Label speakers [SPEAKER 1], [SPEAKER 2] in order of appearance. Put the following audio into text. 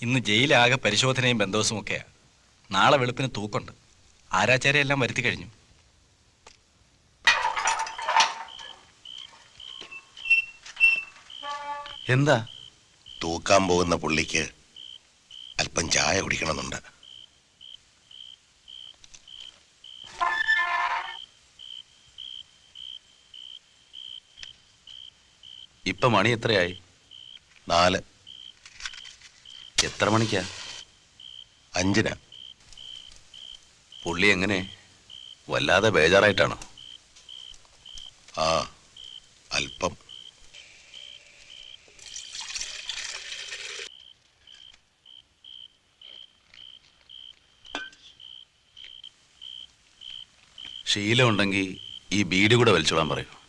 [SPEAKER 1] ഇന്ന് ജയിലാകെ പരിശോധനയും ബന്ധോസും ഒക്കെയാണ് നാളെ വെളുപ്പിന് തൂക്കുണ്ട്. ആരാചാരെല്ലാം വരുത്തി കഴിഞ്ഞു.
[SPEAKER 2] എന്താ?
[SPEAKER 3] തൂക്കാൻ പോകുന്ന പുള്ളിക്ക് അല്പം ചായ കുടിക്കണമെന്നുണ്ട്.
[SPEAKER 2] ഇപ്പൊ മണി എത്രയായി?
[SPEAKER 3] നാല്.
[SPEAKER 2] എത്ര മണിക്കാ?
[SPEAKER 3] അഞ്ചിന്.
[SPEAKER 2] പുള്ളി എങ്ങനെ? വല്ലാതെ ബേജാറായിട്ടാണോ?
[SPEAKER 3] ആ അല്പം.
[SPEAKER 2] ശീലമുണ്ടെങ്കിൽ ഈ ബീഡി കൂടെ വലിച്ചോളാൻ പറയൂ.